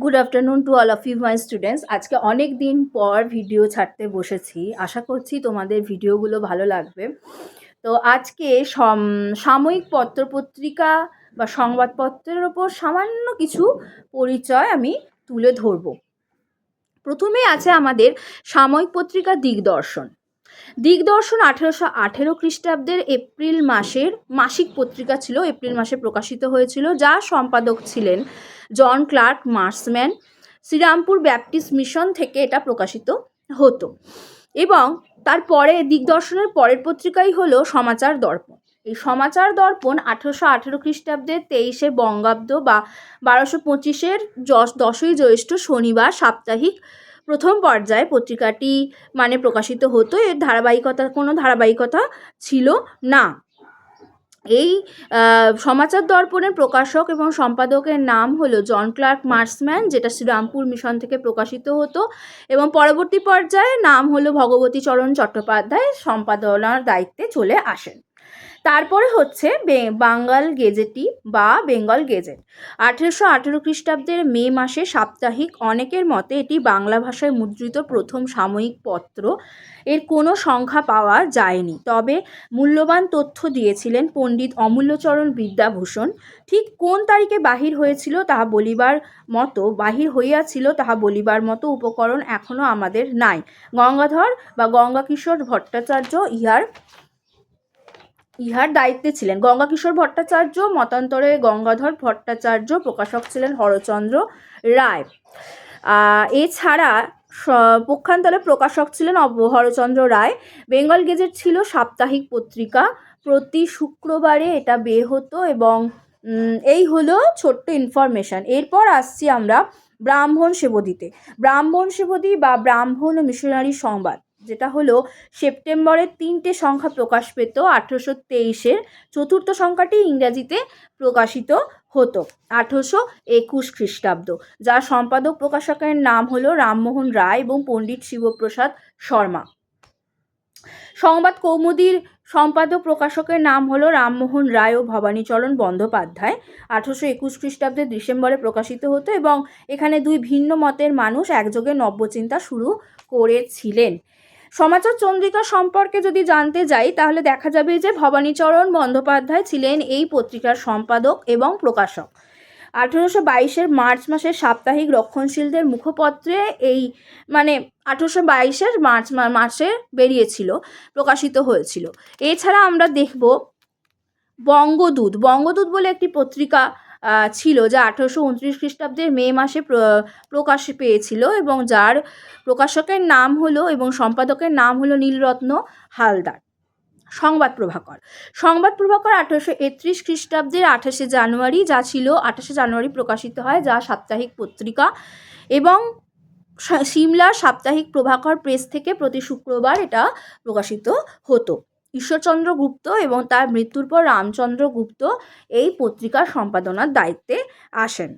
Good afternoon to all of you my students আজকে অনেক দিন পর ভিডিও ছাড়তে বসেছি। আশা করছি তোমাদের ভিডিওগুলো ভালো লাগবে। তো আজকে সম- সাময়িক পত্রপত্রিকা বা সংবাদপত্রের ওপর সামান্য কিছু পরিচয় আমি তুলে ধরব। প্রথমেই আছে আমাদের সাময়িক পত্রিকা দিগদর্শন। দিগদর্শন আঠেরোশো আঠেরো খ্রিস্টাব্দের এপ্রিল মাসের মাসিক পত্রিকা ছিল, এপ্রিল মাসে প্রকাশিত হয়েছিল যার সম্পাদক ছিলেন John Clark, Marshman, Serampore Baptist Mission থেকে এটা প্রকাশিত হতো। এবং তারপরে দিগদর্শনের পরের পত্রিকাই হলো সমাচার দর্পণ। এই সমাচার দর্পণ আঠেরোশো আঠেরো খ্রিস্টাব্দের তেইশে বঙ্গাব্দ বা বারোশো পঁচিশের দশই জ্যৈষ্ঠ শনিবার সাপ্তাহিক প্রথম পর্যায়ে পত্রিকাটি মানে প্রকাশিত হতো, এর ধারাবাহিকতা, কোনো ধারাবাহিকতা ছিল না। এই সমাচার দর্পণের প্রকাশক এবং সম্পাদকের নাম হলো জন ক্লার্ক মার্সম্যান, যেটা শ্রীরামপুর মিশন থেকে প্রকাশিত হতো। এবং পরবর্তী পর্যায়ে নাম হলো ভগবতী চরণ চট্টোপাধ্যায়, সম্পাদনার দায়িত্বে চলে আসেন। তারপরে হচ্ছে বাঙ্গাল গেজেটি বা বেঙ্গল গেজেট। আঠেরোশো আঠেরো খ্রিস্টাব্দের মে মাসে সাপ্তাহিক অনেকের মতে এটি বাংলা ভাষায় মুদ্রিত প্রথম সাময়িক পত্র। এর কোনো সংখ্যা পাওয়া যায়নি। তবে মূল্যবান তথ্য দিয়েছিলেন পণ্ডিত অমূল্যচরণ বিদ্যাভূষণ। ঠিক কোন তারিখে বাহির হয়েছিল তাহা বলিবার মতো, বাহির হইয়াছিল তাহা বলিবার মতো উপকরণ এখনও আমাদের নাই। গঙ্গাধর বা গঙ্গাকিশোর ভট্টাচার্য ইহার ইহার দায়িত্বে ছিলেন গঙ্গাকিশোর ভট্টাচার্য, মতান্তরে গঙ্গাধর ভট্টাচার্য, প্রকাশক ছিলেন হরচন্দ্র রায়। এছাড়া পক্ষান্তরে প্রকাশক ছিলেন হরচন্দ্র রায়। বেঙ্গল গেজেট ছিল সাপ্তাহিক পত্রিকা। প্রতি শুক্রবারে এটা বের হতো এবং এই হলো ছোট্ট ইনফরমেশন এরপর আসছি আমরা ব্রাহ্মণ সেবদিতে ব্রাহ্মণ সেবদি বা ব্রাহ্মণ মিশনারি সংবাদ। যেটা হলো সেপ্টেম্বরের তিনটে সংখ্যা প্রকাশ পেত, আঠেরোশো তেইশের চতুর্থ সংখ্যাটি ইংরাজিতে প্রকাশিত হতো, আঠেরোশো একুশ খ্রিস্টাব্দ, যার সম্পাদক প্রকাশকের নাম হলো রামমোহন রায় এবং পণ্ডিত শিবপ্রসাদ শর্মা। সংবাদ কৌমুদীর সম্পাদক প্রকাশকের নাম হলো রামমোহন রায় ও ভবানীচরণ বন্দ্যোপাধ্যায়, আঠেরোশো একুশ খ্রিস্টাব্দে ডিসেম্বরে প্রকাশিত হতো এবং এখানে দুই ভিন্ন মতের মানুষ একযোগে নব্যচিন্তা শুরু করেছিলেন। সমাচার চন্দ্রিকা সম্পর্কে যদি জানতে যাই, তাহলে দেখা যাবে যে ভবানীচরণ বন্দ্যোপাধ্যায় ছিলেন এই পত্রিকার সম্পাদক এবং প্রকাশক। আঠেরোশো বাইশের মার্চ মাসের সাপ্তাহিক রক্ষণশীলদের মুখপত্রে এই মানে আঠেরোশো বাইশের মার্চ মাসে বেরিয়েছিল, প্রকাশিত হয়েছিল। এছাড়া আমরা দেখব বঙ্গদূত। বঙ্গদূত বলে একটি পত্রিকা ছিল, যা আঠেরোশো উনত্রিশ খ্রিস্টাব্দের মে মাসে প্রকাশ পেয়েছিল এবং যার প্রকাশকের নাম হলো এবং সম্পাদকের নাম হলো নীলরত্ন হালদার। সংবাদ প্রভাকর। সংবাদ প্রভাকর আঠারোশো একত্রিশ খ্রিস্টাব্দের আঠাশে জানুয়ারি, যা ছিল আঠাশে জানুয়ারি প্রকাশিত হয়, যা সাপ্তাহিক পত্রিকা এবং সা- সিমলার সাপ্তাহিক প্রভাকর প্রেস থেকে প্রতি শুক্রবার এটা প্রকাশিত হতো। ঈশ্বরচন্দ্র গুপ্ত এবং তার মৃত্যুর পর রামচন্দ্র গুপ্ত এই পত্রিকার সম্পাদনার দায়িত্বে আসেন।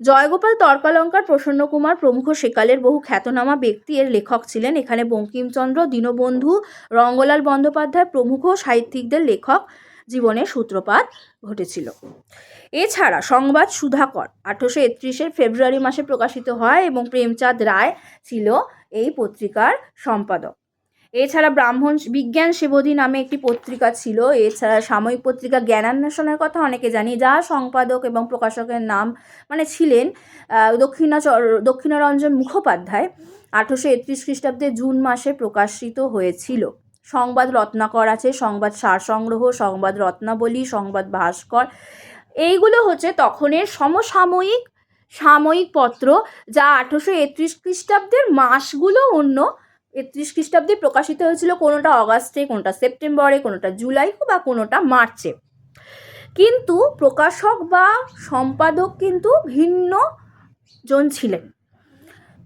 জয়গোপাল তর্কালঙ্কার প্রসন্নকুমার প্রমুখ সেকালের বহু খ্যাতনামা ব্যক্তি এর লেখক ছিলেন। এখানে বঙ্কিমচন্দ্র, দীনবন্ধু, রঙ্গলাল বন্দ্যোপাধ্যায় প্রমুখ সাহিত্যিকদের লেখক জীবনের সূত্রপাত ঘটেছিল। এছাড়া সংবাদ সুধাকর আঠেরোশো একত্রিশের ফেব্রুয়ারি মাসে প্রকাশিত হয় এবং প্রেমচাঁদ রায় ছিল এই পত্রিকার সম্পাদক। এছাড়া ব্রাহ্মণ বিজ্ঞান সেবধী নামে একটি পত্রিকা ছিল। এছাড়া সাময়িক পত্রিকা জ্ঞানান্বেষণের কথা অনেকে জানি, যা সম্পাদক এবং প্রকাশকের নাম মানে ছিলেন দক্ষিণাচর দক্ষিণারঞ্জন মুখোপাধ্যায়। আঠেরোশো একত্রিশ খ্রিস্টাব্দে জুন মাসে প্রকাশিত হয়েছিল। সংবাদ রত্নাকর আছে, সংবাদ সারসংগ্রহ, সংবাদ রত্নাবলী, সংবাদ ভাস্কর। এইগুলো হচ্ছে তখনের সমসাময়িক, সাময়িক পত্র, যা আঠেরোশো একত্রিশ খ্রিস্টাব্দের মাসগুলো অন্য একত্রিশ খ্রিস্টাব্দে প্রকাশিত হয়েছিল কোনোটা অগাস্টে, কোনোটা সেপ্টেম্বরে, কোনোটা জুলাই বা কোনোটা মার্চে। কিন্তু প্রকাশক বা সম্পাদক কিন্তু ভিন্ন জন ছিলেন।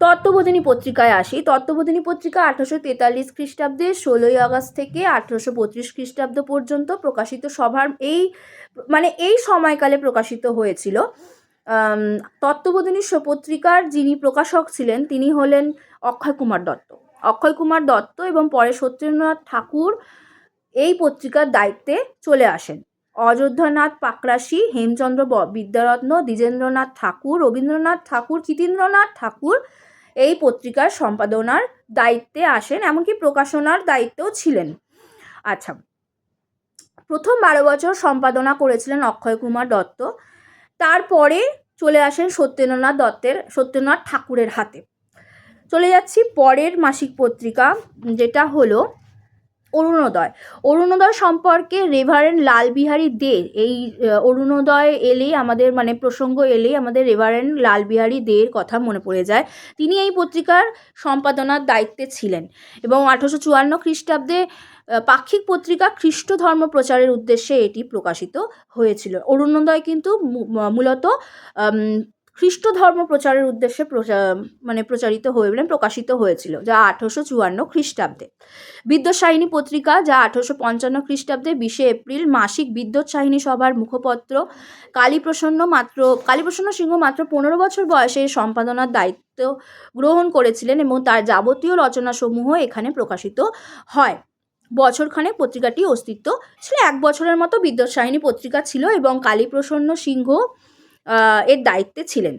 তত্ত্ববোধিনী পত্রিকায় আসি। তত্ত্ববোধিনী পত্রিকা আঠারোশো তেতাল্লিশ খ্রিস্টাব্দে ষোলোই আগস্ট থেকে আঠারোশো বত্রিশ খ্রিস্টাব্দ পর্যন্ত প্রকাশিত সভার এই মানে এই সময়কালে প্রকাশিত হয়েছিল। তত্ত্ববোধিনী পত্রিকার যিনি প্রকাশক ছিলেন, তিনি হলেন অক্ষয় কুমার দত্ত। অক্ষয় কুমার দত্ত এবং পরে সত্যেন্দ্রনাথ ঠাকুর এই পত্রিকার দায়িত্বে চলে আসেন। অযোধ্যানাথ পাকরাশি, হেমচন্দ্র বিদ্যারত্ন, দ্বিজেন্দ্রনাথ ঠাকুর, রবীন্দ্রনাথ ঠাকুর, চিতীন্দ্রনাথ ঠাকুর এই পত্রিকার সম্পাদনার দায়িত্বে আসেন, এমনকি প্রকাশনার দায়িত্বেও ছিলেন। আচ্ছা প্রথম বারো বছর সম্পাদনা করেছিলেন অক্ষয় কুমার দত্ত। তারপরে চলে আসেন সত্যেন্দ্রনাথ দত্তের সত্যেন্দ্রনাথ ঠাকুরের হাতে। চলে যাচ্ছি পরের মাসিক পত্রিকা, যেটা হলো অরুণোদয়। অরুণোদয় সম্পর্কে রেভারেন্ড লালবিহারী দে এই অরুণোদয় এলেই আমাদের মানে প্রসঙ্গ এলেই আমাদের রেভারেন্ড লালবিহারী দের কথা মনে পড়ে যায়। তিনি এই পত্রিকার সম্পাদনার দায়িত্বে ছিলেন এবং আঠারোশো চুয়ান্ন খ্রিস্টাব্দে পাক্ষিক পত্রিকা খ্রিস্ট ধর্ম প্রচারের উদ্দেশ্যে এটি প্রকাশিত হয়েছিল। অরুণোদয় কিন্তু মূলত খ্রিস্ট ধর্ম প্রচারের উদ্দেশ্যে মানে প্রচারিত হয়ে মানে প্রকাশিত হয়েছিল, যা আঠারোশো চুয়ান্ন খ্রিস্টাব্দে। বিদ্যুৎসাহিনী পত্রিকা, যা আঠারোশো পঞ্চান্ন খ্রিস্টাব্দে বিশে এপ্রিল মাসিক বিদ্যুৎসাহিনী সভার মুখপত্র, কালীপ্রসন্ন মাত্র, কালীপ্রসন্ন সিংহ মাত্র পনেরো বছর বয়সে সম্পাদনার দায়িত্ব গ্রহণ করেছিলেন এবং তার যাবতীয় রচনাসমূহ এখানে প্রকাশিত হয়। বছরখানেক পত্রিকাটি অস্তিত্ব ছিল, এক বছরের মতো বিদ্যুৎসাহিনী পত্রিকা ছিল এবং কালীপ্রসন্ন সিংহ এর দায়িত্বে ছিলেন।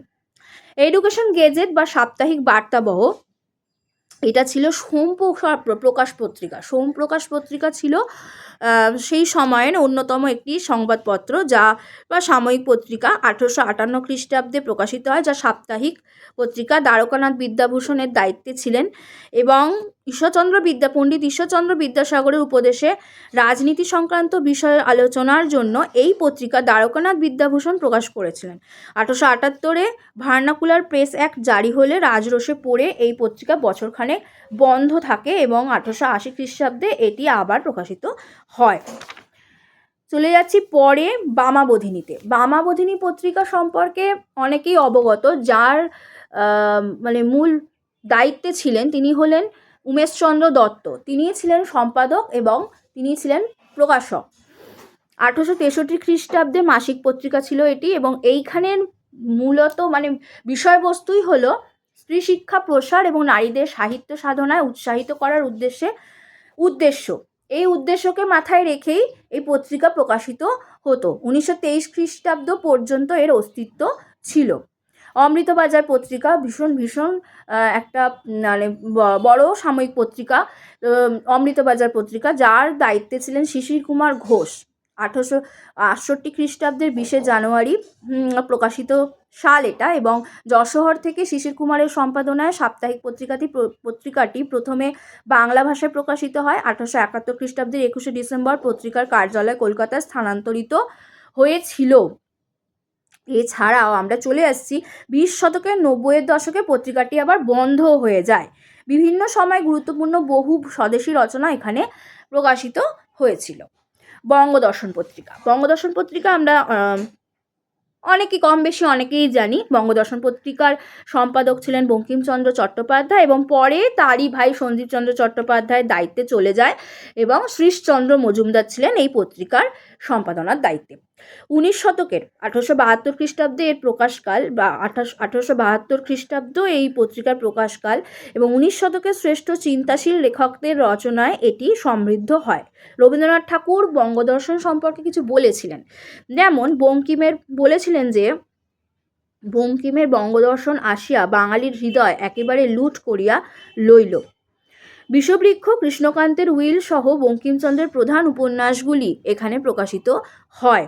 এডুকেশন গেজেট বা সাপ্তাহিক বার্তাবহ, এটা ছিল সোম প্রকা- প্রকাশ পত্রিকা। সোম প্রকাশ পত্রিকা ছিল সেই সময়ের অন্যতম একটি সংবাদপত্র যা বা সাময়িক পত্রিকা আঠেরোশো আটান্ন খ্রিস্টাব্দে প্রকাশিত হয়, যা সাপ্তাহিক পত্রিকা দ্বারকানাথ বিদ্যাভূষণের দায়িত্বে ছিলেন এবং ঈশ্বরচন্দ্র বিদ্যা, পণ্ডিত ঈশ্বরচন্দ্র বিদ্যাসাগরের উপদেশে রাজনীতি সংক্রান্ত বিষয়ে আলোচনার জন্য এই পত্রিকা দ্বারকানাথ বিদ্যাভূষণ প্রকাশ করেছিলেন। আঠারোশো আটাত্তরে ভার্নাকুলার প্রেস অ্যাক্ট জারি হলে রাজরোষে পড়ে এই পত্রিকা বছরখানে বন্ধ থাকে এবং আঠারোশো আশি খ্রিস্টাব্দে এটি আবার প্রকাশিত হয়। চলে যাচ্ছি পরে বামাবোধিনীতে। বামাবোধিনী পত্রিকা সম্পর্কে অনেকেই অবগত, যার মানে মূল দায়িত্বে ছিলেন তিনি হলেন উমেশচন্দ্র দত্ত। তিনি ছিলেন সম্পাদক এবং তিনি ছিলেন প্রকাশক। আঠেরোশো তেষট্টি খ্রিস্টাব্দে মাসিক পত্রিকা ছিল এটি এবং এইখানের মূলত মানে বিষয়বস্তুই হলো স্ত্রী শিক্ষা প্রসার এবং নারীদের সাহিত্য সাধনায় উৎসাহিত করার উদ্দেশ্যে, উদ্দেশ্য। এই উদ্দেশ্যকে মাথায় রেখেই এই পত্রিকা প্রকাশিত হতো। উনিশশো তেইশ খ্রিস্টাব্দ পর্যন্ত এর অস্তিত্ব ছিল। অমৃতবাজার পত্রিকা ভীষণ ভীষণ একটা মানে বড় সাময়িক পত্রিকা অমৃতবাজার পত্রিকা, যার দায়িত্বে ছিলেন শিশির কুমার ঘোষ। আঠারোশো আটষট্টি খ্রিস্টাব্দের বিশে জানুয়ারি প্রকাশিত সাল এটা এবং যশোহর থেকে শিশির কুমারের সম্পাদনায় সাপ্তাহিক পত্রিকাটি পত্রিকাটি প্রথমে বাংলা ভাষায় প্রকাশিত হয় আঠারোশো একাত্তর খ্রিস্টাব্দের একুশে ডিসেম্বর পত্রিকার কার্যালয় কলকাতায় স্থানান্তরিত হয়েছিল। এছাড়াও আমরা চলে আসছি বিশ শতকের নব্বইয়ের দশকে পত্রিকাটি আবার বন্ধ হয়ে যায়। বিভিন্ন সময় গুরুত্বপূর্ণ বহু স্বদেশী রচনা এখানে প্রকাশিত হয়েছিল। বঙ্গদর্শন পত্রিকা। বঙ্গদর্শন পত্রিকা আমরা আম, অনেকেই কম বেশি অনেকেই জানি। বঙ্গদর্শন পত্রিকার সম্পাদক ছিলেন বঙ্কিমচন্দ্র চট্টোপাধ্যায় এবং পরে তারই ভাই সঞ্জীবচন্দ্র চট্টোপাধ্যায়ের দায়িত্বে চলে যায় এবং শ্রীশচন্দ্র মজুমদার ছিলেন এই পত্রিকার সম্পাদনার দায়িত্বে। উনিশ শতকের আঠারোশো বাহাত্তর খ্রিস্টাব্দে এর প্রকাশকাল বা আঠাশ, আঠারোশো বাহাত্তর খ্রিস্টাব্দ এই পত্রিকার প্রকাশকাল এবং উনিশ শতকের শ্রেষ্ঠ চিন্তাশীল লেখকদের রচনায় এটি সমৃদ্ধ হয়। রবীন্দ্রনাথ ঠাকুর বঙ্গদর্শন সম্পর্কে কিছু বলেছিলেন। যেমন বঙ্কিমের, বলেছিলেন যে, বঙ্কিমের বঙ্গদর্শন আসিয়া বাঙালির হৃদয় একেবারে লুট করিয়া লইল। বিষবৃক্ষ কৃষ্ণকান্তের উইল সহ বঙ্কিমচন্দ্রের প্রধান উপন্যাসগুলি এখানে প্রকাশিত হয়।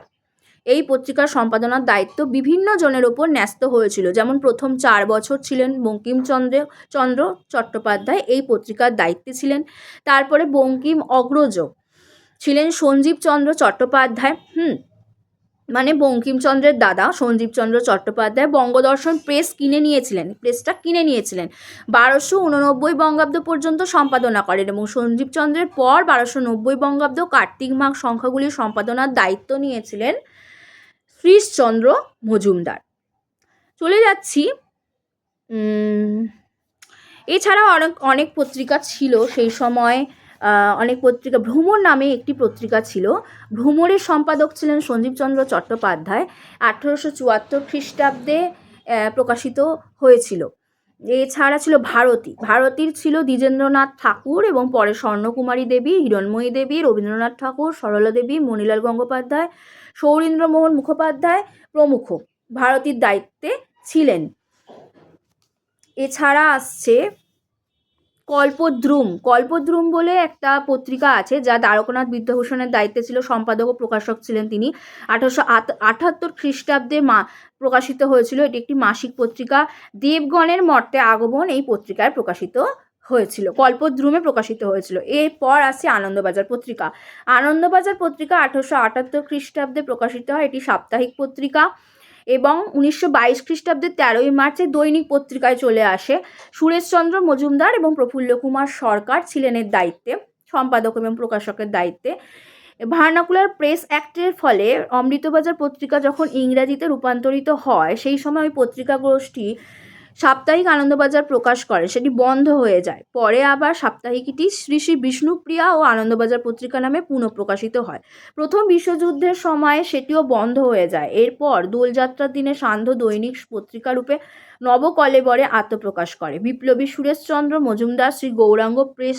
এই পত্রিকার সম্পাদনার দায়িত্ব বিভিন্ন জনের ওপর ন্যস্ত হয়েছিল। যেমন প্রথম চার বছর ছিলেন বঙ্কিমচন্দ্র, চন্দ্র চট্টোপাধ্যায় এই পত্রিকার দায়িত্বে ছিলেন। তারপরে বঙ্কিম অগ্রজ ছিলেন সঞ্জীব চন্দ্র চট্টোপাধ্যায়। হুম মানে বঙ্কিমচন্দ্রের দাদা সঞ্জীবচন্দ্র চট্টোপাধ্যায় বঙ্গদর্শন প্রেস কিনে নিয়েছিলেন, প্রেসটা কিনে নিয়েছিলেন। বারোশো উননব্বই বঙ্গাব্দ পর্যন্ত সম্পাদনা করেন এবং সঞ্জীবচন্দ্রের পর বারোশো নব্বই বঙ্গাব্দ কার্তিক মাঘ সংখ্যাগুলির সম্পাদনার দায়িত্ব নিয়েছিলেন শ্রীশচন্দ্র মজুমদার। চলে যাচ্ছি এছাড়াও অনেক অনেক পত্রিকা ছিল সেই সময় অনেক পত্রিকা, ভ্রমর নামে একটি পত্রিকা ছিল। ভ্রমরের সম্পাদক ছিলেন সঞ্জীবচন্দ্র চট্টোপাধ্যায়। আঠেরোশো চুয়াত্তর খ্রিস্টাব্দে প্রকাশিত হয়েছিল। এছাড়া ছিল ভারতী। ভারতীর ছিল দ্বিজেন্দ্রনাথ ঠাকুর এবং পরে স্বর্ণকুমারী দেবী, হিরণময়ী দেবী, রবীন্দ্রনাথ ঠাকুর, সরলা দেবী, মণিলাল গঙ্গোপাধ্যায়, সৌরীন্দ্রমোহন মুখোপাধ্যায় প্রমুখ ভারতীর দায়িত্বে ছিলেন। এছাড়া আসছে কল্পদ্রুম। কল্পদ্রুম বলে একটা পত্রিকা আছে যা দ্বারকনাথ বিদ্যাভূষণের দায়িত্বে ছিল। সম্পাদক ও প্রকাশক ছিলেন তিনি। আঠারোশো আটাত্তর খ্রিস্টাব্দে মা প্রকাশিত হয়েছিল। এটি একটি মাসিক পত্রিকা। দেবগণের মর্তে আগমন এই পত্রিকায় প্রকাশিত হয়েছিল। কল্পদ্রুমে প্রকাশিত হয়েছিল। এরপর আসছে আনন্দবাজার পত্রিকা। আনন্দবাজার পত্রিকা আঠারোশো আটাত্তর খ্রিস্টাব্দে প্রকাশিত হয়। এটি সাপ্তাহিক পত্রিকা। এবং উনিশশো বাইশ খ্রিস্টাব্দের তেরোই মার্চে দৈনিক পত্রিকায় চলে আসে। সুরেশচন্দ্র মজুমদার এবং প্রফুল্ল কুমার সরকার ছিলেন এর দায়িত্বে, সম্পাদক এবং প্রকাশকের দায়িত্বে। ভার্নাকুলার প্রেস অ্যাক্টের ফলে অমৃতবাজার পত্রিকা যখন ইংরাজিতে রূপান্তরিত হয়, সেই সময় ওই পত্রিকা গোষ্ঠী সাপ্তাহিক আনন্দবাজার প্রকাশ করে, সেটি বন্ধ হয়ে যায়। পরে আবার সাপ্তাহিকটি শ্রী শ্রী বিষ্ণুপ্রিয়া ও আনন্দবাজার পত্রিকা নামে পুনঃপ্রকাশিত হয়। প্রথম বিশ্বযুদ্ধের সময় সেটিও বন্ধ হয়ে যায়। এরপর দোলযাত্রার দিনে সান্ধ্য দৈনিক পত্রিকা রূপে নবকলেবরে আত্মপ্রকাশ করে। বিপ্লবী সুরেশচন্দ্র মজুমদার, শ্রী গৌরাঙ্গ প্রেস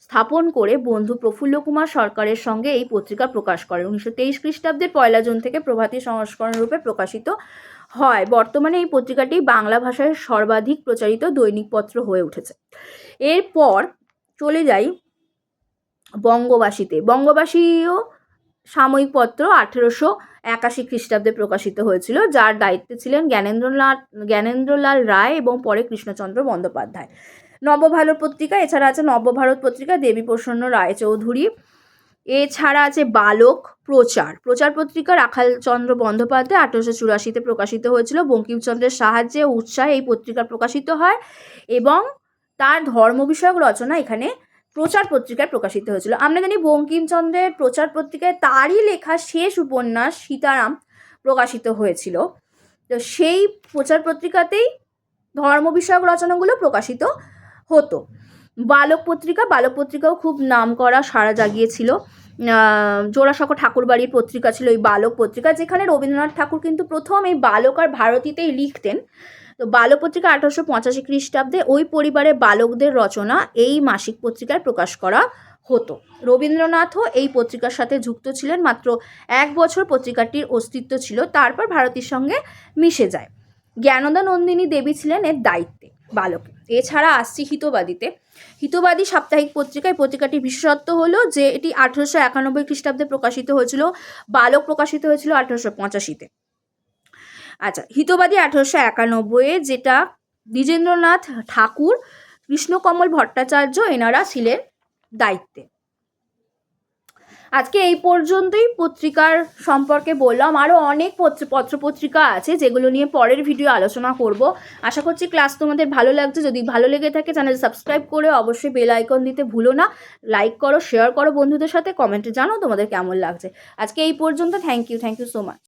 স্থাপন করে বন্ধু প্রফুল্ল কুমার সরকারের সঙ্গে এই পত্রিকা প্রকাশ করে। উনিশশো তেইশ খ্রিস্টাব্দের পয়লা জুন থেকে প্রভাতী সংস্করণ রূপে প্রকাশিত হয়। বর্তমানে এই পত্রিকাটি বাংলা ভাষায় সর্বাধিক প্রচারিত দৈনিক পত্র হয়ে উঠেছে। এরপর চলে যাই বঙ্গবাসীতে। বঙ্গবাসীও সাময়িক পত্র আঠেরোশো একাশি খ্রিস্টাব্দে প্রকাশিত হয়েছিল, যার দায়িত্বে ছিলেন জ্ঞানেন্দ্রলাল জ্ঞানেন্দ্রলাল রায় এবং পরে কৃষ্ণচন্দ্র বন্দ্যোপাধ্যায়। নবভারত পত্রিকা, এছাড়া আছে নবভারত পত্রিকা দেবী দেবীপ্রসন্ন রায়চৌধুরী। এছাড়া আছে বালক প্রচার। প্রচার পত্রিকা রাখালচন্দ্র বন্দ্যোপাধ্যায় আঠেরোশো চুরাশিতে প্রকাশিত হয়েছিল। বঙ্কিমচন্দ্রের সাহায্যে উৎসাহে এই পত্রিকা প্রকাশিত হয় এবং তার ধর্ম বিষয়ক রচনা এখানে প্রচার পত্রিকায় প্রকাশিত হয়েছিল। আমরা জানি বঙ্কিমচন্দ্রের প্রচার পত্রিকায় তারই লেখা শেষ উপন্যাস সীতারাম প্রকাশিত হয়েছিল। তো সেই প্রচার পত্রিকাতেই ধর্ম বিষয়ক রচনাগুলো প্রকাশিত হতো। বালক পত্রিকা, বালক পত্রিকাও খুব নাম করা সাড়া জাগিয়েছিল। জোড়াসাঁকো ঠাকুরবাড়ির পত্রিকা ছিল এই বালক পত্রিকা, যেখানে রবীন্দ্রনাথ ঠাকুর কিন্তু প্রথম এই বালক আর ভারতীতেই লিখতেন। তো বালক পত্রিকা আঠারোশো পঁচাশি খ্রিস্টাব্দে ওই পরিবারের বালকদের রচনা এই মাসিক পত্রিকায় প্রকাশ করা হতো। রবীন্দ্রনাথও এই পত্রিকার সাথে যুক্ত ছিলেন, মাত্র এক বছর পত্রিকাটির অস্তিত্ব ছিল, তারপর ভারতীর সঙ্গে মিশে যায়। জ্ঞানদা নন্দিনী দেবী ছিলেন এর দায়িত্বে বালকে। এছাড়া আসছি হিতবাদীতে। হিতবাদী সাপ্তাহিক পত্রিকায় পত্রিকাটির বিশেষত্ব হলো যে এটি আঠেরোশো একানব্বই খ্রিস্টাব্দে প্রকাশিত হয়েছিল, বালক প্রকাশিত হয়েছিল আঠেরোশো পঁচাশিতে। আচ্ছা হিতবাদী আঠেরোশো একানব্বইয়ে যেটা দ্বিজেন্দ্রনাথ ঠাকুর, কৃষ্ণকমল ভট্টাচার্য এনারা ছিলেন দায়িত্বে। আজকে এই পর্যন্তই পত্রিকার সম্পর্কে বললাম। আরও অনেক পত্র, পত্রপত্রিকা আছে যেগুলো নিয়ে পরের ভিডিও আলোচনা করব। আশা করছি ক্লাস তোমাদের ভালো লাগছে। যদি ভালো লেগে থাকে চ্যানেল সাবস্ক্রাইব করে অবশ্যই বেল আইকন দিতে ভুলো না। লাইক করো, শেয়ার করো বন্ধুদের সাথে, কমেন্টে জানাও তোমাদের কেমন লাগছে। আজকে এই পর্যন্ত। Thank you thank you so much.